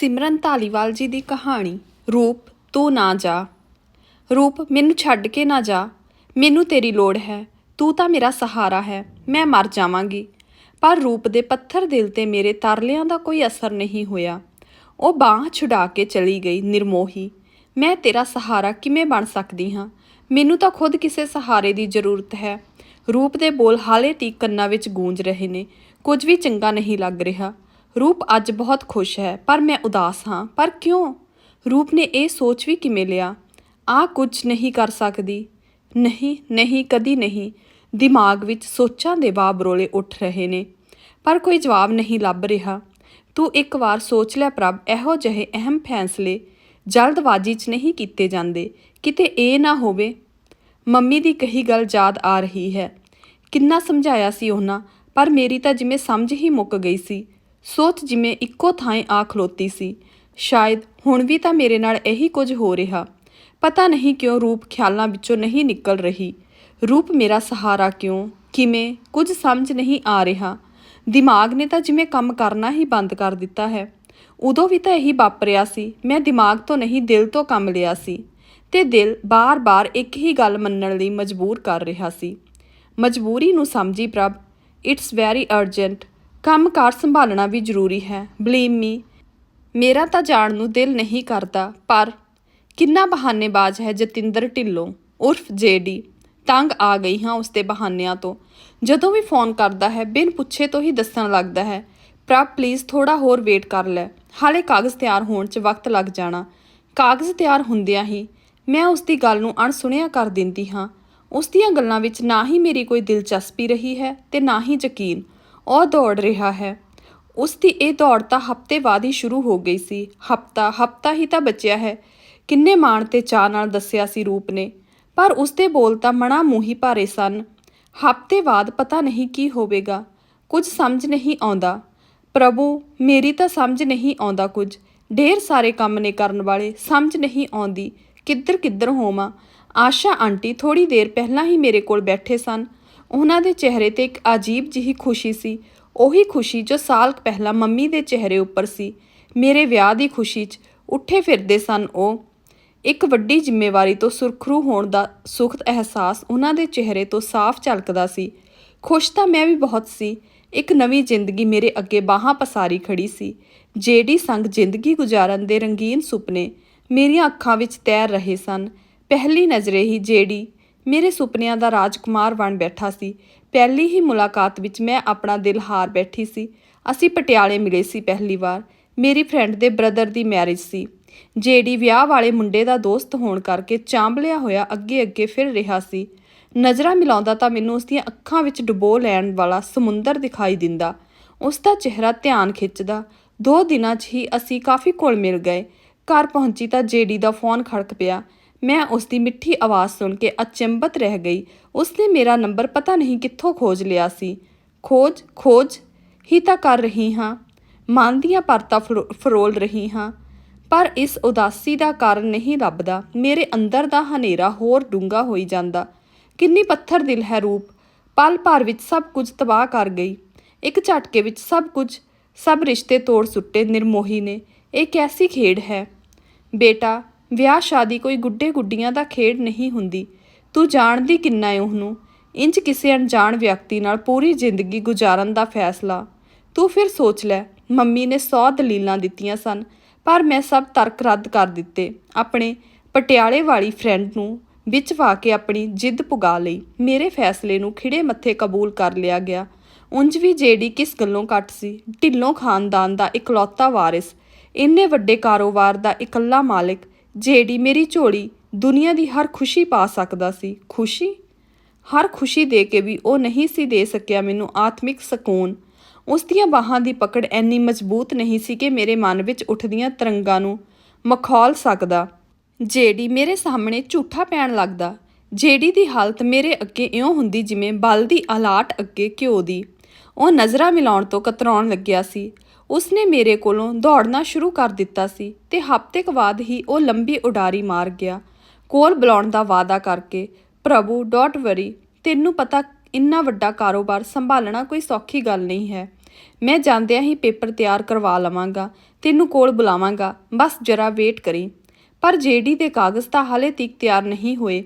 ਸਿਮਰਨ ਧਾਲੀਵਾਲ ਜੀ ਦੀ ਕਹਾਣੀ, ਰੂਪ, ਤੂੰ ਨਾ ਜਾ। ਰੂਪ, ਮੈਨੂੰ ਛੱਡ ਕੇ ਨਾ ਜਾ। ਮੈਨੂੰ ਤੇਰੀ ਲੋੜ ਹੈ, ਤੂੰ ਤਾਂ ਮੇਰਾ ਸਹਾਰਾ ਹੈ, ਮੈਂ ਮਰ ਜਾਵਾਂਗੀ। ਪਰ ਰੂਪ ਦੇ ਪੱਥਰ ਦਿਲ ਤੇ ਮੇਰੇ ਤਰਲਿਆਂ ਦਾ ਕੋਈ ਅਸਰ ਨਹੀਂ ਹੋਇਆ। ਉਹ ਬਾਹ ਛੁਡਾ ਕੇ ਚਲੀ ਗਈ ਨਿਰਮੋਹੀ। ਮੈਂ ਤੇਰਾ ਸਹਾਰਾ ਕਿਵੇਂ ਬਣ ਸਕਦੀ ਹਾਂ? ਮੈਨੂੰ ਤਾਂ ਖੁਦ ਕਿਸੇ ਸਹਾਰੇ ਦੀ ਜ਼ਰੂਰਤ ਹੈ। ਰੂਪ ਦੇ ਬੋਲ ਹਾਲੇ ਤੀਕ ਕੰਨਾਂ ਵਿੱਚ ਗੂੰਜ ਰਹੇ ਨੇ। ਕੁਝ ਵੀ ਚੰਗਾ ਨਹੀਂ ਲੱਗ ਰਿਹਾ। ਰੂਪ ਅੱਜ ਬਹੁਤ ਖੁਸ਼ ਹੈ, ਪਰ ਮੈਂ ਉਦਾਸ ਹਾਂ। ਪਰ ਕਿਉਂ? ਰੂਪ ਨੇ ਇਹ ਸੋਚ ਵੀ ਕਿਵੇਂ ਲਿਆ? ਆ ਕੁਝ ਨਹੀਂ ਕਰ ਸਕਦੀ। ਨਹੀਂ ਨਹੀਂ, ਕਦੀ ਨਹੀਂ। ਦਿਮਾਗ ਵਿੱਚ ਸੋਚਾਂ ਦੇ ਬਾਬਰੋਲੇ ਉੱਠ ਰਹੇ ਨੇ। ਪਰ ਕੋਈ ਜਵਾਬ ਨਹੀਂ ਲੱਭ ਰਿਹਾ। ਤੂੰ ਇੱਕ ਵਾਰ ਸੋਚ ਲੈ ਪ੍ਰਭ, ਇਹੋ ਜਿਹੇ ਅਹਿਮ ਫੈਸਲੇ ਜਲਦਬਾਜ਼ੀ 'ਚ ਨਹੀਂ ਕੀਤੇ ਜਾਂਦੇ। ਕਿਤੇ ਇਹ ਨਾ ਹੋਵੇ। ਮੰਮੀ ਦੀ ਕਹੀ ਗੱਲ ਯਾਦ ਆ ਰਹੀ ਹੈ। ਕਿੰਨਾ ਸਮਝਾਇਆ ਸੀ ਉਹਨਾਂ, ਪਰ ਮੇਰੀ ਤਾਂ ਜਿਵੇਂ ਸਮਝ ਹੀ ਮੁੱਕ ਗਈ ਸੀ। ਸੋਚ ਜਿਵੇਂ ਇੱਕੋ ਥਾਂ ਆ ਖਲੋਤੀ ਸੀ। ਸ਼ਾਇਦ ਹੁਣ ਵੀ ਤਾਂ ਮੇਰੇ ਨਾਲ ਇਹੀ ਕੁਝ ਹੋ ਰਿਹਾ। ਪਤਾ ਨਹੀਂ ਕਿਉਂ ਰੂਪ ਖਿਆਲਾਂ ਵਿੱਚੋਂ ਨਹੀਂ ਨਿਕਲ ਰਹੀ। ਰੂਪ ਮੇਰਾ ਸਹਾਰਾ ਕਿਉਂ? ਕਿਵੇਂ? ਕੁਝ ਸਮਝ ਨਹੀਂ ਆ ਰਿਹਾ। ਦਿਮਾਗ ਨੇ ਤਾਂ ਜਿਵੇਂ ਕੰਮ ਕਰਨਾ ਹੀ ਬੰਦ ਕਰ ਦਿੱਤਾ ਹੈ। ਉਦੋਂ ਵੀ ਤਾਂ ਇਹੀ ਵਾਪਰਿਆ ਸੀ। ਮੈਂ ਦਿਮਾਗ ਤੋਂ ਨਹੀਂ, ਦਿਲ ਤੋਂ ਕੰਮ ਲਿਆ ਸੀ। ਤੇ ਦਿਲ ਬਾਰ-ਬਾਰ ਇੱਕ ਹੀ ਗੱਲ ਮੰਨਣ ਲਈ ਮਜਬੂਰ ਕਰ ਰਿਹਾ ਸੀ। ਮਜਬੂਰੀ ਨੂੰ ਸਮਝੀ ਪ੍ਰਭ ਇਟਸ ਵੈਰੀ ਅਰਜੈਂਟ ਕੰਮ-ਕਾਰ ਸੰਭਾਲਣਾ ਵੀ ਜ਼ਰੂਰੀ ਹੈ। ਬਲੀਮ ਮੀ ਮੇਰਾ ਤਾਂ ਜਾਣ ਨੂੰ ਦਿਲ ਨਹੀਂ ਕਰਦਾ, ਪਰ ਕਿੰਨਾ ਬਹਾਨੇਬਾਜ਼ ਹੈ ਜਤਿੰਦਰ ਢਿੱਲੋਂ। ਉਰਫ ਜੇਡੀ ਤੰਗ ਆ ਗਈ ਹਾਂ ਉਸ ਦੇ ਬਹਾਨਿਆਂ ਤੋਂ। ਜਦੋਂ ਵੀ ਫੋਨ ਕਰਦਾ ਹੈ, ਬਿਨ ਪੁੱਛੇ ਤੋਂ ਹੀ ਦੱਸਣ ਲੱਗਦਾ ਹੈ, ਪ੍ਰਭ ਪਲੀਜ਼ ਥੋੜਾ ਹੋਰ ਵੇਟ ਕਰ ਲੈ। ਹਾਲੇ ਕਾਗਜ਼ ਤਿਆਰ ਹੋਣ 'ਚ ਵਕਤ ਲੱਗ ਜਾਣਾ। ਕਾਗਜ਼ ਤਿਆਰ ਹੁੰਦਿਆਂ ਹੀ ਮੈਂ ਉਸ ਦੀ ਗੱਲ ਨੂੰ ਅਣਸੁਣਿਆ ਕਰ ਦਿੰਦੀ ਹਾਂ। ਉਸ ਦੀਆਂ ਗੱਲਾਂ ਵਿੱਚ ਨਾ ਹੀ ਮੇਰੀ ਕੋਈ ਦਿਲਚਸਪੀ ਰਹੀ ਹੈ ਤੇ ਨਾ ਹੀ ਯਕੀਨ। ਉਹ ਦੌੜ ਰਿਹਾ ਹੈ। ਉਸ ਦੀ ਇਹ ਦੌੜ ਤਾਂ ਹਫ਼ਤੇ ਬਾਅਦ ਹੀ ਸ਼ੁਰੂ ਹੋ ਗਈ ਸੀ। ਹਫ਼ਤਾ ਹਫ਼ਤਾ ਹੀ ਤਾਂ ਬਚਿਆ ਹੈ। ਕਿੰਨੇ ਮਾਣ ਤੇ ਚਾਹ ਨਾਲ ਦੱਸਿਆ ਸੀ ਰੂਪ ਨੇ। ਪਰ ਉਸ ਦੇ ਬੋਲ ਤਾਂ ਮਣਾ ਮੂੰਹੀ ਭਾਰੇ ਸਨ। ਹਫ਼ਤੇ ਬਾਅਦ ਪਤਾ ਨਹੀਂ ਕੀ ਹੋਵੇਗਾ। ਕੁਝ ਸਮਝ ਨਹੀਂ ਆਉਂਦਾ। ਪ੍ਰਭੂ, ਮੇਰੀ ਤਾਂ ਸਮਝ ਨਹੀਂ ਆਉਂਦਾ ਕੁਝ। ਢੇਰ ਸਾਰੇ ਕੰਮ ਨੇ ਕਰਨ ਵਾਲੇ। ਸਮਝ ਨਹੀਂ ਆਉਂਦੀ। ਕਿੱਧਰ ਕਿੱਧਰ ਹੋਵਾਂ। ਆਸ਼ਾ ਆਂਟੀ ਥੋੜੀ ਦੇਰ ਪਹਿਲਾਂ ਹੀ ਮੇਰੇ ਕੋਲ ਬੈਠੇ ਸਨ। ਉਹਨਾਂ ਦੇ ਚਿਹਰੇ ਤੇ ਇੱਕ ਅਜੀਬ ਜਿਹੀ ਖੁਸ਼ੀ ਸੀ। ਉਹੀ ਖੁਸ਼ੀ ਜੋ ਸਾਲ ਪਹਿਲਾਂ ਮੰਮੀ ਦੇ ਚਿਹਰੇ ਉੱਪਰ ਸੀ। ਮੇਰੇ ਵਿਆਹ ਦੀ ਖੁਸ਼ੀ 'ਚ ਉੱਠੇ ਫਿਰਦੇ ਸਨ ਉਹ। ਇੱਕ ਵੱਡੀ ਜ਼ਿੰਮੇਵਾਰੀ ਤੋਂ ਸੁਰਖਰੂ ਹੋਣ ਦਾ ਸੁਖਦ ਅਹਿਸਾਸ ਉਹਨਾਂ ਦੇ ਚਿਹਰੇ ਤੋਂ ਸਾਫ਼ ਝਲਕਦਾ ਸੀ। ਖੁਸ਼ ਤਾਂ ਮੈਂ ਵੀ ਬਹੁਤ ਸੀ। ਇੱਕ ਨਵੀਂ ਜ਼ਿੰਦਗੀ ਮੇਰੇ ਅੱਗੇ ਬਾਹਾਂ ਪਸਾਰੀ ਖੜੀ ਸੀ। ਜਿਹੜੀ ਸੰਗ ਜ਼ਿੰਦਗੀ ਗੁਜ਼ਾਰਨ ਦੇ ਰੰਗੀਨ ਸੁਪਨੇ ਮੇਰੀਆਂ ਅੱਖਾਂ ਵਿੱਚ ਤੈਰ ਰਹੇ ਸਨ। ਪਹਿਲੀ ਨਜ਼ਰੇ ਹੀ ਜੇਡੀ ਮੇਰੇ ਸੁਪਨਿਆਂ ਦਾ ਰਾਜਕੁਮਾਰ ਬਣ ਬੈਠਾ ਸੀ। ਪਹਿਲੀ ਹੀ ਮੁਲਾਕਾਤ ਵਿੱਚ ਮੈਂ ਆਪਣਾ ਦਿਲ ਹਾਰ ਬੈਠੀ ਸੀ। ਅਸੀਂ ਪਟਿਆਲੇ ਮਿਲੇ ਸੀ ਪਹਿਲੀ ਵਾਰ। ਮੇਰੀ ਫਰੈਂਡ ਦੇ ਬ੍ਰਦਰ ਦੀ ਮੈਰਿਜ ਸੀ। ਜੇਡੀ ਵਿਆਹ ਵਾਲੇ ਮੁੰਡੇ ਦਾ ਦੋਸਤ ਹੋਣ ਕਰਕੇ ਚਾਂਬਲਿਆ ਹੋਇਆ ਅੱਗੇ ਅੱਗੇ ਫਿਰ ਰਿਹਾ ਸੀ। ਨਜ਼ਰਾਂ ਮਿਲਾਉਂਦਾ ਤਾਂ ਮੈਨੂੰ ਉਸ ਦੀਆਂ ਅੱਖਾਂ ਵਿੱਚ ਡੁਬੋ ਲੈਣ ਵਾਲਾ ਸਮੁੰਦਰ ਦਿਖਾਈ ਦਿੰਦਾ। ਉਸ ਦਾ ਚਿਹਰਾ ਧਿਆਨ ਖਿੱਚਦਾ। ਦੋ ਦਿਨਾਂ 'ਚ ਹੀ ਅਸੀਂ ਕਾਫੀ ਕੋਲ ਮਿਲ ਗਏ। ਘਰ ਪਹੁੰਚੀ ਤਾਂ ਜੇਡੀ ਦਾ ਫੋਨ ਖੜਕ ਪਿਆ। ਮੈਂ ਉਸ ਦੀ ਮਿੱਠੀ ਆਵਾਜ਼ ਸੁਣ ਕੇ ਅਚੰਬਤ ਰਹਿ ਗਈ। ਉਸ ਨੇ ਮੇਰਾ ਨੰਬਰ ਪਤਾ ਨਹੀਂ ਕਿੱਥੋਂ ਖੋਜ ਲਿਆ ਸੀ। ਖੋਜ ਖੋਜ, ਹੀ ਤਾਂ ਕਰ ਰਹੀ ਹਾਂ। ਮਨ ਦੀਆਂ ਪਰਤਾਂ ਫਰੋ- ਫਰੋਲ ਰਹੀ ਹਾਂ। ਪਰ ਇਸ ਉਦਾਸੀ ਦਾ ਕਾਰਨ ਨਹੀਂ ਲੱਭਦਾ। ਮੇਰੇ ਅੰਦਰ ਦਾ ਹਨੇਰਾ ਹੋਰ ਡੂੰਘਾ ਹੋਈ ਜਾਂਦਾ। ਕਿੰਨੀ ਪੱਥਰ ਦਿਲ ਹੈ ਰੂਪ। ਪਲ ਭਰ ਵਿੱਚ ਸਭ ਕੁਝ ਤਬਾਹ ਕਰ ਗਈ। ਇੱਕ ਝਟਕੇ ਵਿੱਚ ਸਭ ਕੁਝ, ਸਭ ਰਿਸ਼ਤੇ ਤੋੜ ਸੁੱਟੇ ਨਿਰਮੋਹੀ ਨੇ। ਇਹ ਕੈਸੀ ਖੇਡ ਹੈ? ਬੇਟਾ ਵਿਆਹ ਸ਼ਾਦੀ ਕੋਈ ਗੁੱਡੇ ਗੁੱਡੀਆਂ ਦਾ ਖੇਡ ਨਹੀਂ ਹੁੰਦੀ। ਤੂੰ ਜਾਣਦੀ ਕਿੰਨਾ ਏ ਉਹਨੂੰ। ਇੰਜ ਕਿਸੇ ਅਣਜਾਣ ਵਿਅਕਤੀ ਨਾਲ ਪੂਰੀ ਜ਼ਿੰਦਗੀ ਗੁਜ਼ਾਰਨ ਦਾ ਫੈਸਲਾ। ਤੂੰ ਫਿਰ ਸੋਚ ਲੈ, ਮੰਮੀ ਨੇ 100 ਦਲੀਲਾਂ ਦਿੱਤੀਆਂ ਸਨ, ਪਰ ਮੈਂ ਸਭ ਤਰਕ ਰੱਦ ਕਰ ਦਿੱਤੇ। ਆਪਣੇ ਪਟਿਆਲੇ ਵਾਲੀ ਫਰੈਂਡ ਨੂੰ ਵਿੱਚ ਪਾ ਕੇ ਆਪਣੀ ਜਿੱਦ ਪੁਗਾ ਲਈ। ਮੇਰੇ ਫੈਸਲੇ ਨੂੰ ਖਿੜੇ ਮੱਥੇ ਕਬੂਲ ਕਰ ਲਿਆ ਗਿਆ। ਉਂਝ ਵੀ ਜੇਡੀ ਕਿਸ ਗੱਲੋਂ ਘੱਟ ਸੀ, ਢਿੱਲੋਂ ਖਾਨਦਾਨ ਦਾ ਇਕਲੌਤਾ ਵਾਰਿਸ। ਇੰਨੇ ਵੱਡੇ ਕਾਰੋਬਾਰ ਦਾ ਇਕੱਲਾ ਮਾਲਕ ਜੇਡੀ ਮੇਰੀ ਝੋਲੀ ਦੁਨੀਆ ਦੀ ਹਰ ਖੁਸ਼ੀ ਪਾ ਸਕਦਾ ਸੀ। ਖੁਸ਼ੀ? ਹਰ ਖੁਸ਼ੀ ਦੇ ਕੇ ਵੀ ਉਹ ਨਹੀਂ ਸੀ ਦੇ ਸਕਿਆ ਮੈਨੂੰ ਆਤਮਿਕ ਸਕੂਨ। ਉਸ ਦੀਆਂ ਬਾਹਾਂ ਦੀ ਪਕੜ ਐਨੀ ਮਜ਼ਬੂਤ ਨਹੀਂ ਸੀ ਕਿ ਮੇਰੇ ਮਨ ਵਿੱਚ ਉੱਠਦੀਆਂ ਤਰੰਗਾਂ ਨੂੰ ਮਖੌਲ ਸਕਦਾ। ਜੇਡੀ ਮੇਰੇ ਸਾਹਮਣੇ ਝੂਠਾ ਪੈਣ ਲੱਗਦਾ ਜੇਡੀ ਦੀ ਹਾਲਤ ਮੇਰੇ ਅੱਗੇ ਇਉਂ ਹੁੰਦੀ ਜਿਵੇਂ ਬਲ ਦੀ ਅਲਾਟ ਅੱਗੇ ਘਿਓ ਦੀ। ਉਹ ਨਜ਼ਰਾਂ ਮਿਲਾਉਣ ਤੋਂ ਕਤਰਾਉਣ ਲੱਗਿਆ ਸੀ। ਉਸਨੇ ਮੇਰੇ ਕੋਲੋਂ ਦੌੜਨਾ ਸ਼ੁਰੂ ਕਰ ਦਿੱਤਾ ਸੀ ਤੇ ਹਫ਼ਤੇ ਕੁ ਬਾਅਦ ਹੀ ਉਹ ਲੰਬੀ ਉਡਾਰੀ ਮਾਰ ਗਿਆ। ਕੋਲ ਬੁਲਾਉਣ ਦਾ ਵਾਅਦਾ ਕਰਕੇ, ਪ੍ਰਭੂ, ਡੋਟ ਵਰੀ, ਤੈਨੂੰ ਪਤਾ ਇੰਨਾ ਵੱਡਾ ਕਾਰੋਬਾਰ ਸੰਭਾਲਣਾ ਕੋਈ ਸੌਖੀ ਗੱਲ ਨਹੀਂ ਹੈ। ਮੈਂ ਜਾਂਦਿਆਂ ਹੀ ਪੇਪਰ ਤਿਆਰ ਕਰਵਾ ਲਵਾਂਗਾ, ਤੈਨੂੰ ਕੋਲ ਬੁਲਾਵਾਂਗਾ, ਬਸ ਜਰਾ ਵੇਟ ਕਰੀ ਪਰ ਜੇਡੀ ਦੇ ਕਾਗਜ਼ ਤਾਂ ਹਾਲੇ ਤੀਕ ਤਿਆਰ ਨਹੀਂ ਹੋਏ।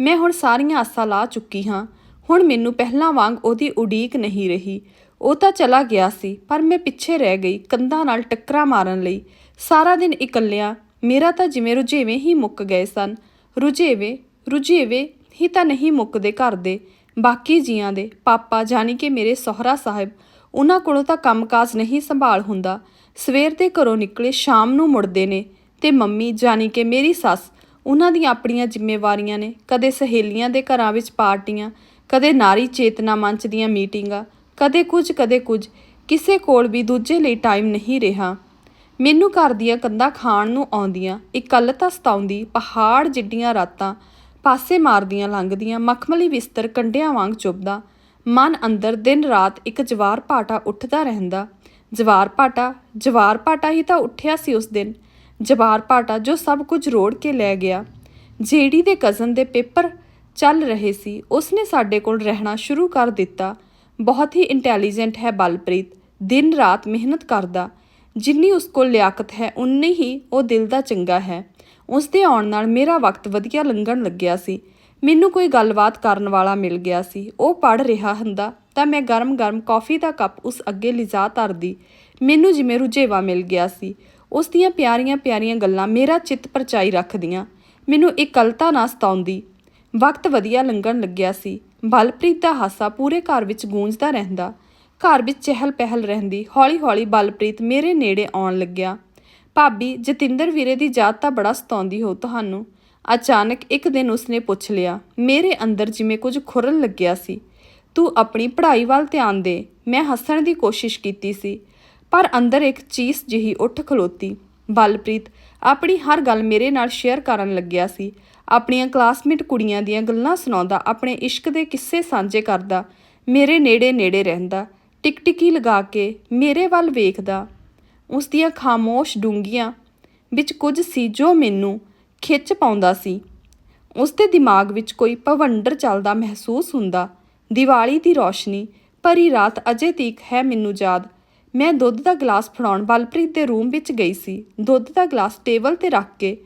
ਮੈਂ ਹੁਣ ਸਾਰੀਆਂ ਆਸਾਂ ਲਾ ਚੁੱਕੀ ਹਾਂ। ਹੁਣ ਮੈਨੂੰ ਪਹਿਲਾਂ ਵਾਂਗ ਉਹਦੀ ਉਡੀਕ ਨਹੀਂ ਰਹੀ। ਉਹ ਤਾਂ ਚਲਾ ਗਿਆ ਸੀ, ਪਰ ਮੈਂ ਪਿੱਛੇ ਰਹਿ ਗਈ ਕੰਧਾਂ ਨਾਲ ਟੱਕਰਾਂ ਮਾਰਨ ਲਈ। ਸਾਰਾ ਦਿਨ ਇਕੱਲਿਆਂ, ਮੇਰਾ ਤਾਂ ਜਿਵੇਂ ਰੁਝੇਵੇਂ ਹੀ ਮੁੱਕ ਗਏ ਸਨ। ਰੁਝੇਵੇਂ ਰੁਝੇਵੇਂ ਹੀ ਤਾਂ ਨਹੀਂ ਮੁੱਕਦੇ ਘਰ ਦੇ, ਬਾਕੀ ਜੀਆਂ ਦੇ। ਪਾਪਾ ਜਾਨੀ ਕਿ ਮੇਰੇ ਸਹੁਰਾ ਸਾਹਿਬ, ਉਹਨਾਂ ਕੋਲੋਂ ਤਾਂ ਕੰਮਕਾਜ ਨਹੀਂ ਸੰਭਾਲ ਹੁੰਦਾ। ਸਵੇਰ ਦੇ ਘਰੋਂ ਨਿਕਲੇ, ਸ਼ਾਮ ਨੂੰ ਮੁੜਦੇ ਨੇ। ਤੇ ਮੰਮੀ ਜਾਨੀ ਕਿ ਮੇਰੀ ਸੱਸ, ਉਹਨਾਂ ਦੀਆਂ ਆਪਣੀਆਂ ਜ਼ਿੰਮੇਵਾਰੀਆਂ ਨੇ। ਕਦੇ ਸਹੇਲੀਆਂ ਦੇ ਘਰਾਂ ਵਿੱਚ ਪਾਰਟੀਆਂ, ਕਦੇ ਨਾਰੀ ਚੇਤਨਾ ਮੰਚ ਦੀਆਂ ਮੀਟਿੰਗਾਂ ਕਦੇ ਕੁਝ ਕਦੇ ਕੁਝ। ਕਿਸੇ ਕੋਲ ਵੀ ਦੂਜੇ ਲਈ ਟਾਈਮ ਨਹੀਂ ਰਿਹਾ। ਮੈਨੂੰ ਘਰ ਦੀਆਂ ਕੰਧਾਂ ਖਾਣ ਨੂੰ ਆਉਂਦੀਆਂ, ਇਕੱਲਤਾ ਸਤਾਉਂਦੀ, ਪਹਾੜ ਜਿੱਡੀਆਂ ਰਾਤਾਂ ਪਾਸੇ ਮਾਰਦੀਆਂ ਲੰਘਦੀਆਂ, ਮਖਮਲੀ ਬਿਸਤਰ ਕੰਡਿਆਂ ਵਾਂਗ ਚੁੱਭਦਾ। ਮਨ ਅੰਦਰ ਦਿਨ ਰਾਤ ਇੱਕ ਜਵਾਰ ਪਾਟਾ ਉੱਠਦਾ ਰਹਿੰਦਾ। ਜਵਾਰ ਪਾਟਾ ਜਵਾਰ ਪਾਟਾ ਹੀ ਤਾਂ ਉੱਠਿਆ ਸੀ ਉਸ ਦਿਨ। ਜਵਾਰ ਪਾਟਾ ਜੋ ਸਭ ਕੁਝ ਰੋੜ ਕੇ ਲੈ ਗਿਆ। ਜੇੜੀ ਦੇ ਕਜ਼ਨ ਦੇ ਪੇਪਰ ਚੱਲ ਰਹੇ ਸੀ ਉਸਨੇ ਸਾਡੇ ਕੋਲ ਰਹਿਣਾ ਸ਼ੁਰੂ ਕਰ ਦਿੱਤਾ। ਬਹੁਤ ਹੀ ਇੰਟੈਲੀਜੈਂਟ ਹੈ ਬਲਪ੍ਰੀਤ, ਦਿਨ ਰਾਤ ਮਿਹਨਤ ਕਰਦਾ। ਜਿੰਨੀ ਉਸ ਕੋਲ ਲਿਆਕਤ ਹੈ, ਉਨੀ ਹੀ ਉਹ ਦਿਲ ਦਾ ਚੰਗਾ ਹੈ। ਉਸ ਦੇ ਆਉਣ ਨਾਲ ਮੇਰਾ ਵਕਤ ਵਧੀਆ ਲੰਘਣ ਲੱਗਿਆ ਸੀ। ਮੈਨੂੰ ਕੋਈ ਗੱਲਬਾਤ ਕਰਨ ਵਾਲਾ ਮਿਲ ਗਿਆ ਸੀ। ਉਹ ਪੜ ਰਿਹਾ ਹੁੰਦਾ ਤਾਂ ਮੈਂ ਗਰਮ-ਗਰਮ ਕੌਫੀ ਦਾ ਕੱਪ ਉਸ ਅੱਗੇ ਲਿਜਾ ਧਰਦੀ। ਮੈਨੂੰ ਜਿਵੇਂ ਰੁਝੇਵਾ ਮਿਲ ਗਿਆ ਸੀ। ਉਸ ਦੀਆਂ ਪਿਆਰੀਆਂ-ਪਿਆਰੀਆਂ ਗੱਲਾਂ ਮੇਰਾ ਚਿੱਤ ਪਰਚਾਈ ਰੱਖਦੀਆਂ। ਮੈਨੂੰ ਇਕੱਲਤਾ ਨਾ ਸਤਾਉਂਦੀ। ਵਕਤ ਵਧੀਆ ਲੰਘਣ ਲੱਗਿਆ ਸੀ। ਬਲਪ੍ਰੀਤ ਦਾ ਹਾਸਾ ਪੂਰੇ ਘਰ ਵਿੱਚ ਗੂੰਜਦਾ ਰਹਿੰਦਾ। ਘਰ ਵਿੱਚ ਚਹਿਲ ਪਹਿਲ ਰਹਿੰਦੀ। ਹੌਲੀ-ਹੌਲੀ ਬਲਪ੍ਰੀਤ ਮੇਰੇ ਨੇੜੇ ਆਉਣ ਲੱਗਿਆ। ਭਾਬੀ, ਜਤਿੰਦਰ ਵੀਰੇ ਦੀ ਯਾਦ ਤਾਂ ਬੜਾ ਸਤਾਉਂਦੀ ਹੋ ਤੁਹਾਨੂੰ। ਅਚਾਨਕ ਇੱਕ ਦਿਨ ਉਸਨੇ ਪੁੱਛ ਲਿਆ, ਮੇਰੇ ਅੰਦਰ ਜਿਵੇਂ ਕੁਝ ਖੁਰਨ ਲੱਗਿਆ ਸੀ। ਤੂੰ ਆਪਣੀ ਪੜ੍ਹਾਈ ਵੱਲ ਧਿਆਨ ਦੇ। ਮੈਂ ਹੱਸਣ ਦੀ ਕੋਸ਼ਿਸ਼ ਕੀਤੀ ਸੀ, ਪਰ ਅੰਦਰ ਇੱਕ ਚੀਸ ਜਿਹੀ ਉੱਠ ਖਲੋਤੀ। ਬਲਪ੍ਰੀਤ ਆਪਣੀ ਹਰ ਗੱਲ ਮੇਰੇ ਨਾਲ ਸ਼ੇਅਰ ਕਰਨ ਲੱਗਿਆ ਸੀ। ਆਪਣੀਆਂ ਕਲਾਸਮੇਟ ਕੁੜੀਆਂ ਦੀਆਂ ਗੱਲਾਂ ਸੁਣਾਉਂਦਾ, ਆਪਣੇ ਇਸ਼ਕ ਦੇ ਕਿੱਸੇ ਸਾਂਝੇ ਕਰਦਾ, ਮੇਰੇ ਨੇੜੇ ਨੇੜੇ ਰਹਿੰਦਾ, ਟਿਕਟਿਕੀ ਲਗਾ ਕੇ ਮੇਰੇ ਵੱਲ ਵੇਖਦਾ। ਉਸ ਦੀਆਂ ਖਾਮੋਸ਼ ਡੂੰਗੀਆਂ ਵਿੱਚ ਕੁਝ ਸੀ ਜੋ ਮੈਨੂੰ ਖਿੱਚ ਪਾਉਂਦਾ ਸੀ। ਉਸ ਦੇ ਦਿਮਾਗ ਵਿੱਚ ਕੋਈ ਭਵੰਡਰ ਚੱਲਦਾ ਮਹਿਸੂਸ ਹੁੰਦਾ, ਦੀਵਾਲੀ ਦੀ ਰੌਸ਼ਨੀ, ਭਰੀ ਰਾਤ ਅਜੇ ਤੀਕ ਹੈ ਮੈਨੂੰ ਯਾਦ। ਮੈਂ ਦੁੱਧ ਦਾ ਗਲਾਸ ਫੜਾਉਣ ਬਲਪ੍ਰੀਤ ਦੇ ਰੂਮ ਵਿੱਚ ਗਈ ਸੀ। ਦੁੱਧ ਦਾ ਗਲਾਸ ਟੇਬਲ ਤੇ ਰੱਖ ਕੇ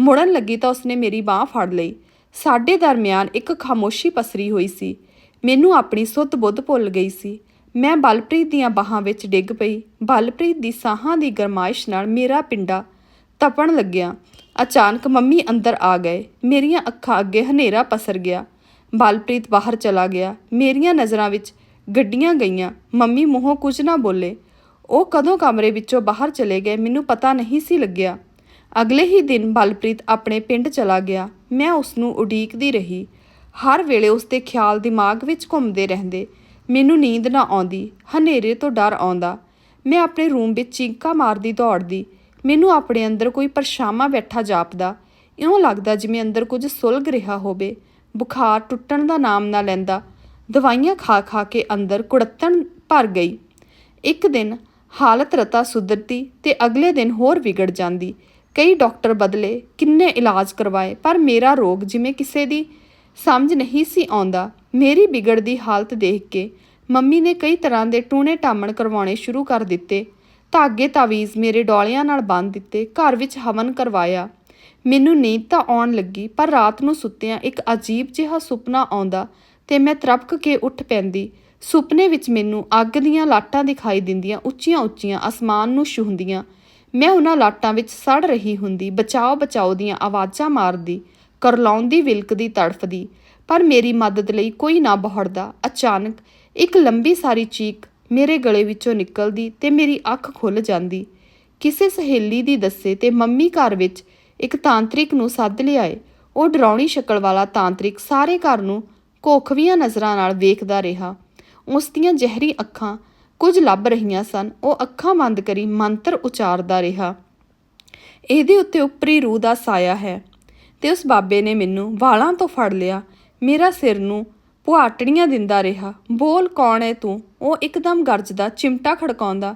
ਮੁੜਨ ਲੱਗੀ ਤਾਂ ਉਸਨੇ ਮੇਰੀ ਬਾਹ ਫੜ ਲਈ। ਸਾਡੇ ਦਰਮਿਆਨ ਇੱਕ ਖਾਮੋਸ਼ੀ ਪਸਰੀ ਹੋਈ ਸੀ। ਮੈਨੂੰ ਆਪਣੀ ਸੁੱਧ ਬੁੱਧ ਭੁੱਲ ਗਈ ਸੀ। ਮੈਂ ਬਲਪ੍ਰੀਤ ਦੀਆਂ ਬਾਹਾਂ ਵਿੱਚ ਡਿੱਗ ਪਈ। ਬਲਪ੍ਰੀਤ ਦੀ ਸਾਹਾਂ ਦੀ ਗਰਮਾਇਸ਼ ਨਾਲ ਮੇਰਾ ਪਿੰਡਾ ਤਪਣ ਲੱਗਿਆ। ਅਚਾਨਕ ਮੰਮੀ ਅੰਦਰ ਆ ਗਏ। ਮੇਰੀਆਂ ਅੱਖਾਂ ਅੱਗੇ ਹਨੇਰਾ ਪਸਰ ਗਿਆ। ਬਲਪ੍ਰੀਤ ਬਾਹਰ ਚਲਾ ਗਿਆ। ਮੇਰੀਆਂ ਨਜ਼ਰਾਂ ਵਿੱਚ ਗੱਡੀਆਂ ਗਈਆਂ। ਮੰਮੀ ਮੂੰਹੋਂ ਕੁਝ ਨਾ ਬੋਲੇ। ਉਹ ਕਦੋਂ ਕਮਰੇ ਵਿੱਚੋਂ ਬਾਹਰ ਚਲੇ ਗਏ ਮੈਨੂੰ ਪਤਾ ਨਹੀਂ ਸੀ ਲੱਗਿਆ। ਅਗਲੇ ਹੀ ਦਿਨ ਬਲਪ੍ਰੀਤ ਆਪਣੇ ਪਿੰਡ ਚਲਾ ਗਿਆ। ਮੈਂ ਉਸ ਨੂੰ ਉਡੀਕਦੀ ਰਹੀ। ਹਰ ਵੇਲੇ ਉਸ ਦੇ ਖਿਆਲ ਦਿਮਾਗ ਵਿੱਚ ਘੁੰਮਦੇ ਰਹਿੰਦੇ। ਮੈਨੂੰ ਨੀਂਦ ਨਾ ਆਉਂਦੀ। ਹਨੇਰੇ ਤੋਂ ਡਰ ਆਉਂਦਾ। ਮੈਂ ਆਪਣੇ ਰੂਮ ਵਿੱਚ ਚੀਕਾਂ ਮਾਰਦੀ ਦੌੜਦੀ। ਮੈਨੂੰ ਆਪਣੇ ਅੰਦਰ ਕੋਈ ਪਰਛਾਵਾਂ ਬੈਠਾ ਜਾਪਦਾ। ਇਉਂ ਲੱਗਦਾ ਜਿਵੇਂ ਅੰਦਰ ਕੁਝ ਸੁਲਗ ਰਿਹਾ ਹੋਵੇ। ਬੁਖਾਰ ਟੁੱਟਣ ਦਾ ਨਾਮ ਨਾ ਲੈਂਦਾ। ਦਵਾਈਆਂ ਖਾ ਖਾ ਕੇ ਅੰਦਰ ਕੁੜੱਤਣ ਭਰ ਗਈ। ਇੱਕ ਦਿਨ ਹਾਲਤ ਰਤਾ ਸੁਧਰਦੀ ਤੇ ਅਗਲੇ ਦਿਨ ਹੋਰ ਵਿਗੜ ਜਾਂਦੀ। ਕਈ ਡਾਕਟਰ ਬਦਲੇ ਕਿੰਨੇ ਇਲਾਜ ਕਰਵਾਏ, ਪਰ ਮੇਰਾ ਰੋਗ ਜਿਵੇਂ ਕਿਸੇ ਦੀ ਸਮਝ ਨਹੀਂ ਸੀ ਆਉਂਦਾ। ਮੇਰੀ ਵਿਗੜਦੀ ਹਾਲਤ ਦੇਖ ਕੇ ਮੰਮੀ ਨੇ ਕਈ ਤਰ੍ਹਾਂ ਦੇ ਟੂਣੇ ਟਾਮਣ ਕਰਵਾਉਣੇ ਸ਼ੁਰੂ ਕਰ ਦਿੱਤੇ। ਧਾਗੇ ਤਾਵੀਜ਼ ਮੇਰੇ ਡੋਲਿਆਂ ਨਾਲ ਬੰਨ੍ਹ ਦਿੱਤੇ, ਘਰ ਵਿੱਚ ਹਵਨ ਕਰਵਾਇਆ। ਮੈਨੂੰ ਨੀਂਦ ਤਾਂ ਆਉਣ ਲੱਗੀ, ਪਰ ਰਾਤ ਨੂੰ ਸੁੱਤਿਆਂ ਇੱਕ ਅਜੀਬ ਜਿਹਾ ਸੁਪਨਾ ਆਉਂਦਾ ਤੇ ਮੈਂ ਤਰਪਕ ਕੇ ਉੱਠ ਪੈਂਦੀ। ਸੁਪਨੇ ਵਿੱਚ ਮੈਨੂੰ ਅੱਗ ਦੀਆਂ ਲਾਟਾਂ ਦਿਖਾਈ ਦਿੰਦੀਆਂ ਉੱਚੀਆਂ ਉੱਚੀਆਂ ਅਸਮਾਨ ਨੂੰ ਛੂਹਦੀਆਂ। ਮੈਂ ਉਹਨਾਂ ਲਾਟਾਂ ਵਿੱਚ ਸੜ ਰਹੀ ਹੁੰਦੀ, ਬਚਾਓ ਬਚਾਓ ਦੀਆਂ ਆਵਾਜ਼ਾਂ ਮਾਰਦੀ, ਕਰਲਾਉਂਦੀ, ਵਿਲਕਦੀ, ਤੜਫਦੀ, ਪਰ ਮੇਰੀ ਮਦਦ ਲਈ ਕੋਈ ਨਾ ਬਹੁੜਦਾ। ਅਚਾਨਕ ਇੱਕ ਲੰਬੀ ਸਾਰੀ ਚੀਕ ਮੇਰੇ ਗਲੇ ਵਿੱਚੋਂ ਨਿਕਲਦੀ ਤੇ ਮੇਰੀ ਅੱਖ ਖੁੱਲ ਜਾਂਦੀ। ਕਿਸੇ ਸਹੇਲੀ ਦੀ ਦੱਸੇ ਤੇ ਮੰਮੀ ਘਰ ਵਿੱਚ ਇੱਕ ਤਾਂਤਰਿਕ ਨੂੰ ਸੱਦ ਲਿਆਏ। ਉਹ ਡਰਾਉਣੀ ਸ਼ਕਲ ਵਾਲਾ ਤਾਂਤਰਿਕ ਸਾਰੇ ਘਰ ਨੂੰ ਕੋਖਵੀਆਂ ਨਜ਼ਰਾਂ ਨਾਲ ਵੇਖਦਾ ਰਿਹਾ। ਉਸ ਦੀਆਂ ਜ਼ਹਿਰੀ ਅੱਖਾਂ ਕੁਝ ਲੱਭ ਰਹੀਆਂ ਸਨ। ਉਹ ਅੱਖਾਂ ਬੰਦ ਕਰੀ ਮੰਤਰ ਉਚਾਰਦਾ ਰਿਹਾ। ਇਹਦੇ ਉੱਤੇ ਉੱਪਰੀ ਰੂਹ ਦਾ ਸਾਇਆ ਹੈ ਤੇ ਉਸ ਬਾਬੇ ਨੇ ਮੈਨੂੰ ਵਾਲਾਂ ਤੋਂ ਫੜ ਲਿਆ। ਮੇਰਾ ਸਿਰ ਨੂੰ ਪੁਆਟੜੀਆਂ ਦਿੰਦਾ ਰਿਹਾ। ਬੋਲ, ਕੌਣ ਹੈ ਤੂੰ? ਉਹ ਇੱਕਦਮ ਗਰਜਦਾ, ਚਿਮਟਾ ਖੜਕਾਉਂਦਾ,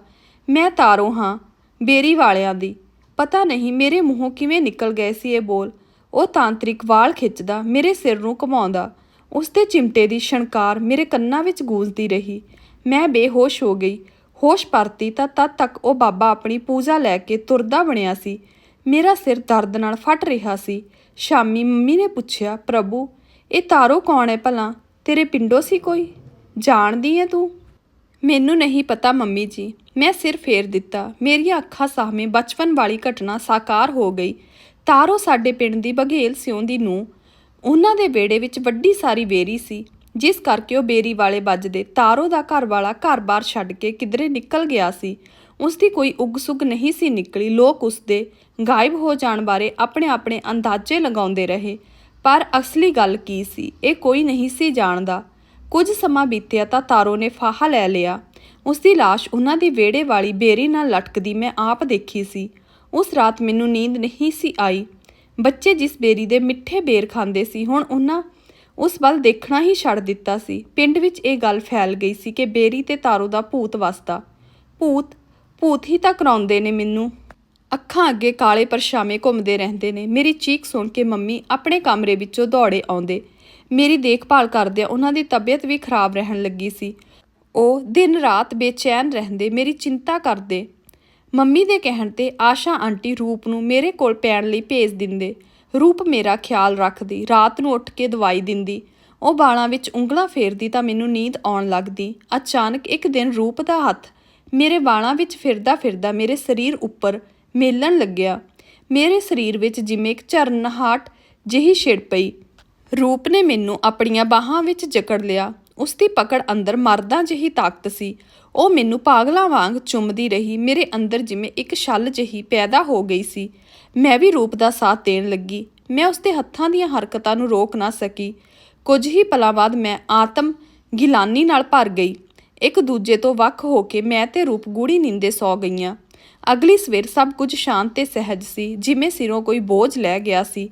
ਮੈਂ ਤਾਰੋ ਹਾਂ, ਬੇਰੀ ਵਾਲਿਆਂ ਦੀ। ਪਤਾ ਨਹੀਂ ਮੇਰੇ ਮੂੰਹੋਂ ਕਿਵੇਂ ਨਿਕਲ ਗਏ ਸੀ ਇਹ ਬੋਲ। ਉਹ ਤਾਂਤਰਿਕ ਵਾਲ ਖਿੱਚਦਾ, ਮੇਰੇ ਸਿਰ ਨੂੰ ਘੁਮਾਉਂਦਾ। ਉਸ ਦੇ ਚਿਮਟੇ ਦੀ ਛਣਕਾਰ ਮੇਰੇ ਕੰਨਾਂ ਵਿੱਚ ਗੂੰਜਦੀ ਰਹੀ। ਮੈਂ ਬੇਹੋਸ਼ ਹੋ ਗਈ। ਹੋਸ਼ ਪਰਤੀ ਤਾਂ ਤਦ ਤੱਕ ਉਹ ਬਾਬਾ ਆਪਣੀ ਪੂਜਾ ਲੈ ਕੇ ਤੁਰਦਾ ਬਣਿਆ ਸੀ। ਮੇਰਾ ਸਿਰ ਦਰਦ ਨਾਲ ਫਟ ਰਿਹਾ ਸੀ। ਸ਼ਾਮੀ ਮੰਮੀ ਨੇ ਪੁੱਛਿਆ, ਪ੍ਰਭੂ, ਇਹ ਤਾਰੋ ਕੌਣ ਹੈ ਭਲਾ? ਤੇਰੇ ਪਿੰਡੋਂ ਸੀ ਕੋਈ? ਜਾਣਦੀ ਹੈ ਤੂੰ? ਮੈਨੂੰ ਨਹੀਂ ਪਤਾ ਮੰਮੀ ਜੀ। ਮੈਂ ਸਿਰ ਫੇਰ ਦਿੱਤਾ। ਮੇਰੀਆਂ ਅੱਖਾਂ ਸਾਹਮਣੇ ਬਚਪਨ ਵਾਲੀ ਘਟਨਾ ਸਾਕਾਰ ਹੋ ਗਈ। ਤਾਰੋ ਸਾਡੇ ਪਿੰਡ ਦੀ ਬਘੇਲ ਸਿਉਂ ਦੀ ਨੂੰ ਉਹਨਾਂ ਦੇ ਵਿਹੜੇ ਵਿੱਚ ਵੱਡੀ ਸਾਰੀ ਬੇਰੀ ਸੀ, ਜਿਸ ਕਰਕੇ ਉਹ ਬੇਰੀ ਵਾਲੇ ਵੱਜਦੇ ਤਾਰੋ ਦਾ ਘਰ ਵਾਲਾ ਘਰ-ਬਾਰ ਛੱਡ ਕੇ ਕਿਧਰੇ ਨਿਕਲ ਗਿਆ ਸੀ। ਉਸ ਦੀ ਕੋਈ ਉਗ-ਸੁਗ ਨਹੀਂ ਸੀ ਨਿਕਲੀ, ਲੋਕ ਉਸ ਦੇ ਗਾਇਬ ਹੋ ਜਾਣ ਬਾਰੇ ਆਪਣੇ-ਆਪਣੇ ਅੰਦਾਜ਼ੇ ਲਗਾਉਂਦੇ ਰਹੇ। ਪਰ ਅਸਲੀ ਗੱਲ ਕੀ ਸੀ, ਇਹ ਕੋਈ ਨਹੀਂ ਸੀ ਜਾਣਦਾ। ਕੁਝ ਸਮਾਂ ਬੀਤਿਆ ਤਾਂ ਤਾਰੋ ਨੇ ਫਾਹਾ ਲੈ ਲਿਆ। ਉਸ ਦੀ ਲਾਸ਼ ਉਹਨਾਂ ਦੀ ਵਿਹੜੇ ਵਾਲੀ ਬੇਰੀ ਨਾਲ ਲਟਕਦੀ ਮੈਂ ਆਪ ਦੇਖੀ ਸੀ। ਉਸ ਰਾਤ ਮੈਨੂੰ ਨੀਂਦ ਨਹੀਂ ਸੀ ਆਈ। ਬੱਚੇ ਜਿਸ ਬੇਰੀ ਦੇ ਮਿੱਠੇ ਬੇਰ ਖਾਂਦੇ ਸੀ, ਹੁਣ ਉਹਨਾਂ ਉਸ ਵੱਲ ਦੇਖਣਾ ਹੀ ਛੱਡ ਦਿੱਤਾ ਸੀ। ਪਿੰਡ ਵਿੱਚ ਇਹ ਗੱਲ ਫੈਲ ਗਈ ਸੀ ਕਿ ਬੇਰੀ ਤੇ ਤਾਰੋ ਦਾ ਭੂਤ ਵਸਦਾ। ਭੂਤ ਭੂਤ ਹੀ ਤਾਂ ਕਰਾਉਂਦੇ ਨੇ ਮੈਨੂੰ। ਅੱਖਾਂ ਅੱਗੇ ਕਾਲੇ ਪਰਛਾਵੇਂ ਘੁੰਮਦੇ ਰਹਿੰਦੇ ਨੇ। ਮੇਰੀ ਚੀਕ ਸੁਣ ਕੇ ਮੰਮੀ ਆਪਣੇ ਕਮਰੇ ਵਿੱਚੋਂ ਦੌੜੇ ਆਉਂਦੇ। ਮੇਰੀ ਦੇਖਭਾਲ ਕਰਦਿਆਂ ਉਹਨਾਂ ਦੀ ਤਬੀਅਤ ਵੀ ਖਰਾਬ ਰਹਿਣ ਲੱਗੀ ਸੀ। ਉਹ ਦਿਨ ਰਾਤ ਬੇਚੈਨ ਰਹਿੰਦੇ, ਮੇਰੀ ਚਿੰਤਾ ਕਰਦੇ। ਮੰਮੀ ਦੇ ਕਹਿਣ ਤੇ ਆਸ਼ਾ ਆਂਟੀ ਰੂਪ ਨੂੰ ਮੇਰੇ ਕੋਲ ਪੈਣ ਲਈ ਭੇਜ ਦਿੰਦੇ। ਰੂਪ ਮੇਰਾ ਖਿਆਲ ਰੱਖਦੀ, ਰਾਤ ਨੂੰ ਉੱਠ ਕੇ ਦਵਾਈ ਦਿੰਦੀ। ਉਹ ਬਾਲਾਂ ਵਿੱਚ ਉਂਗਲਾਂ ਫੇਰਦੀ ਤਾਂ ਮੈਨੂੰ ਨੀਂਦ ਆਉਣ ਲੱਗਦੀ। ਅਚਾਨਕ ਇੱਕ ਦਿਨ ਰੂਪ ਦਾ ਹੱਥ ਮੇਰੇ ਬਾਲਾਂ ਵਿੱਚ ਫਿਰਦਾ ਫਿਰਦਾ ਮੇਰੇ ਸਰੀਰ ਉੱਪਰ ਮੇਲਣ ਲੱਗਿਆ। ਮੇਰੇ ਸਰੀਰ ਵਿੱਚ ਜਿਵੇਂ ਇੱਕ ਝਰਨਹਾਟ ਜਿਹੀ ਛਿੜ ਪਈ। ਰੂਪ ਨੇ ਮੈਨੂੰ ਆਪਣੀਆਂ ਬਾਹਾਂ ਵਿੱਚ ਜਕੜ ਲਿਆ। ਉਸ ਦੀ ਪਕੜ ਅੰਦਰ ਮਰਦਾਂ ਜਿਹੀ ਤਾਕਤ ਸੀ। ਉਹ ਮੈਨੂੰ ਪਾਗਲਾਂ ਵਾਂਗ ਚੁੰਮਦੀ ਰਹੀ, ਮੇਰੇ ਅੰਦਰ ਜਿਵੇਂ ਇੱਕ ਛਲ ਜਿਹੀ ਪੈਦਾ ਹੋ ਗਈ ਸੀ। ਮੈਂ ਵੀ ਰੂਪ ਦਾ ਸਾਥ ਦੇਣ ਲੱਗੀ। ਮੈਂ ਉਸ ਦੇ ਹੱਥਾਂ ਦੀਆਂ ਹਰਕਤਾਂ ਨੂੰ ਰੋਕ ਨਾ ਸਕੀ। ਕੁਝ ਹੀ ਪਲਾਂ ਬਾਅਦ ਮੈਂ ਆਤਮ ਗਿਲਾਨੀ ਨਾਲ ਭਰ ਗਈ। ਇੱਕ ਦੂਜੇ ਤੋਂ ਵੱਖ ਹੋ ਕੇ ਮੈਂ ਤੇ ਰੂਪ ਗੂੜੀ ਨੀਂਦੇ ਸੌ ਗਈਆਂ। ਅਗਲੀ ਸਵੇਰ ਸਭ ਕੁਝ ਸ਼ਾਂਤ ਤੇ ਸਹਿਜ ਸੀ, ਜਿਵੇਂ ਸਿਰੋਂ ਕੋਈ ਬੋਝ ਲੈ ਗਿਆ ਸੀ।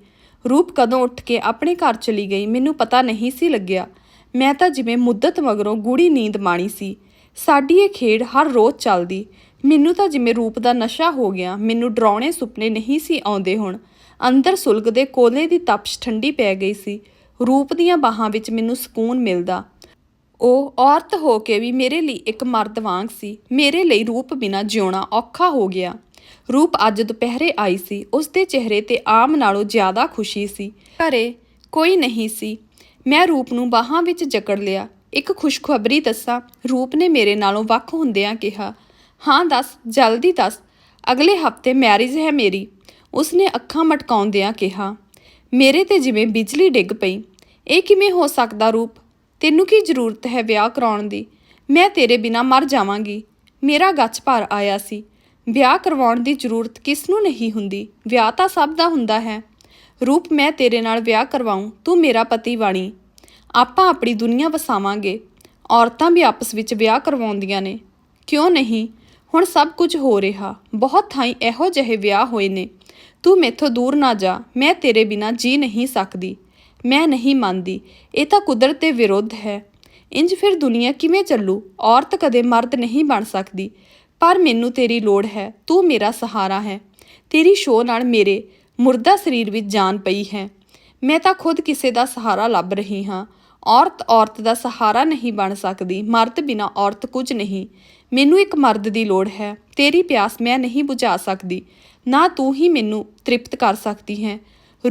ਰੂਪ ਕਦੋਂ ਉੱਠ ਕੇ ਆਪਣੇ ਘਰ ਚਲੀ ਗਈ, ਮੈਨੂੰ ਪਤਾ ਨਹੀਂ ਸੀ ਲੱਗਿਆ। ਮੈਂ ਤਾਂ ਜਿਵੇਂ ਮੁੱਦਤ ਮਗਰੋਂ ਗੂੜੀ ਨੀਂਦ ਮਾਣੀ ਸੀ। ਸਾਡੀ ਇਹ ਖੇਡ ਹਰ ਰੋਜ਼ ਚੱਲਦੀ। ਮੈਨੂੰ ਤਾਂ ਜਿਵੇਂ ਰੂਪ ਦਾ ਨਸ਼ਾ ਹੋ ਗਿਆ, ਮੈਨੂੰ ਡਰਾਉਣੇ ਸੁਪਨੇ ਨਹੀਂ ਸੀ ਆਉਂਦੇ ਹੁਣ। ਅੰਦਰ ਸੁਲਗਦੇ ਕੋਲੇ ਦੀ ਤਪਸ਼ ਠੰਡੀ ਪੈ ਗਈ ਸੀ। ਰੂਪ ਦੀਆਂ ਬਾਹਾਂ ਵਿੱਚ ਮੈਨੂੰ ਸਕੂਨ ਮਿਲਦਾ। ਉਹ ਔਰਤ ਹੋ ਕੇ ਵੀ ਮੇਰੇ ਲਈ ਇੱਕ ਮਰਦ ਵਾਂਗ ਸੀ। ਮੇਰੇ ਲਈ ਰੂਪ ਬਿਨਾ ਜਿਉਣਾ ਔਖਾ ਹੋ ਗਿਆ। ਰੂਪ ਅੱਜ ਦੁਪਹਿਰੇ ਆਈ ਸੀ। ਉਸ ਦੇ ਚਿਹਰੇ ਤੇ ਆਮ ਨਾਲੋਂ ਜ਼ਿਆਦਾ ਖੁਸ਼ੀ ਸੀ। ਘਰੇ ਕੋਈ ਨਹੀਂ ਸੀ। ਮੈਂ ਰੂਪ ਨੂੰ ਬਾਹਾਂ ਵਿੱਚ ਜਕੜ ਲਿਆ। ਇੱਕ ਖੁਸ਼ਖਬਰੀ ਦੱਸਾਂ, ਰੂਪ ਨੇ ਮੇਰੇ ਨਾਲੋਂ ਵੱਖ ਹੁੰਦਿਆਂ ਕਿਹਾ, ਹਾਂ, ਦੱਸ, ਜਲਦੀ ਦੱਸ, ਅਗਲੇ ਹਫ਼ਤੇ ਮੈਰਿਜ ਹੈ ਮੇਰੀ। ਉਸਨੇ ਅੱਖਾਂ ਮਟਕਾਉਂਦਿਆਂ ਕਿਹਾ, ਮੇਰੇ ਤੇ ਜਿਵੇਂ ਬਿਜਲੀ ਡਿੱਗ ਪਈ, ਇਹ ਕਿਵੇਂ ਹੋ ਸਕਦਾ ਰੂਪ? ਤੈਨੂੰ ਕੀ ਜ਼ਰੂਰਤ ਹੈ ਵਿਆਹ ਕਰਾਉਣ ਦੀ? ਮੈਂ ਤੇਰੇ ਬਿਨਾ ਮਰ ਜਾਵਾਂਗੀ। ਮੇਰਾ ਗੱਚ ਭਰ ਆਇਆ ਸੀ। ਵਿਆਹ ਕਰਵਾਉਣ ਦੀ ਜ਼ਰੂਰਤ ਕਿਸ ਨੂੰ ਨਹੀਂ ਹੁੰਦੀ? ਵਿਆਹ ਤਾਂ ਸਭ ਦਾ ਹੁੰਦਾ ਹੈ। ਰੂਪ ਮੈਂ ਤੇਰੇ ਨਾਲ ਵਿਆਹ ਕਰਵਾਉਂ, ਤੂੰ ਮੇਰਾ ਪਤੀ ਬਾਣੀ ਆਪਾਂ ਆਪਣੀ ਦੁਨੀਆ ਵਸਾਵਾਂਗੇ। ਔਰਤਾਂ ਵੀ ਆਪਸ ਵਿੱਚ ਵਿਆਹ ਕਰਵਾਉਂਦੀਆਂ ਨੇ। ਕਿਉਂ ਨਹੀਂ? ਹੁਣ ਸਭ ਕੁਝ ਹੋ ਰਿਹਾ। ਬਹੁਤ ਥਾਈਂ ਇਹੋ ਜਿਹੇ ਵਿਆਹ ਹੋਏ ਨੇ। ਤੂੰ ਮੈਥੋਂ ਦੂਰ ਨਾ ਜਾ। ਮੈਂ ਤੇਰੇ ਬਿਨਾ ਜੀ ਨਹੀਂ ਸਕਦੀ। ਮੈਂ ਨਹੀਂ ਮੰਨਦੀ। ਇਹ ਤਾਂ ਕੁਦਰਤ ਦੇ ਵਿਰੁੱਧ ਹੈ। ਇੰਜ ਫਿਰ ਦੁਨੀਆ ਕਿਵੇਂ ਚੱਲੂ? ਔਰਤ ਕਦੇ ਮਰਦ ਨਹੀਂ ਬਣ ਸਕਦੀ। ਪਰ ਮੈਨੂੰ ਤੇਰੀ ਲੋੜ ਹੈ। ਤੂੰ ਮੇਰਾ ਸਹਾਰਾ ਹੈ। ਤੇਰੀ ਸ਼ੋਅ ਨਾਲ ਮੇਰੇ ਮੁਰਦਾ ਸਰੀਰ ਵਿੱਚ ਜਾਨ ਪਈ ਹੈ। ਮੈਂ ਤਾਂ ਖੁਦ ਕਿਸੇ ਦਾ ਸਹਾਰਾ ਲੱਭ ਰਹੀ ਹਾਂ। ਔਰਤ ਔਰਤ ਦਾ ਸਹਾਰਾ ਨਹੀਂ ਬਣ ਸਕਦੀ। ਮਰਦ ਬਿਨਾ ਔਰਤ ਕੁਝ ਨਹੀਂ। ਮੈਨੂੰ ਇੱਕ ਮਰਦ ਦੀ ਲੋੜ ਹੈ। ਤੇਰੀ ਪਿਆਸ ਮੈਂ ਨਹੀਂ ਬੁਝਾ ਸਕਦੀ। ਨਾ ਤੂੰ ਹੀ ਮੈਨੂੰ ਤ੍ਰਿਪਤ ਕਰ ਸਕਦੀ ਹੈ।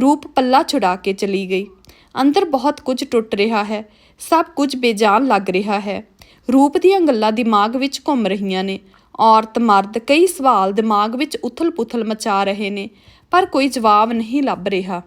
ਰੂਪ ਪੱਲਾ ਛੁਡਾ ਕੇ ਚਲੀ ਗਈ। ਅੰਦਰ ਬਹੁਤ ਕੁਝ ਟੁੱਟ ਰਿਹਾ ਹੈ। ਸਭ ਕੁਝ ਬੇਜਾਨ ਲੱਗ ਰਿਹਾ ਹੈ। ਰੂਪ ਦੀਆਂ ਗੱਲਾਂ ਦਿਮਾਗ ਵਿੱਚ ਘੁੰਮ ਰਹੀਆਂ ਨੇ। ਔਰਤ ਮਰਦ ਕਈ ਸਵਾਲ ਦਿਮਾਗ ਵਿੱਚ ਉਥਲ-ਪੁਥਲ ਮਚਾ ਰਹੇ ਨੇ। ਪਰ ਕੋਈ ਜਵਾਬ ਨਹੀਂ ਲੱਭ ਰਿਹਾ।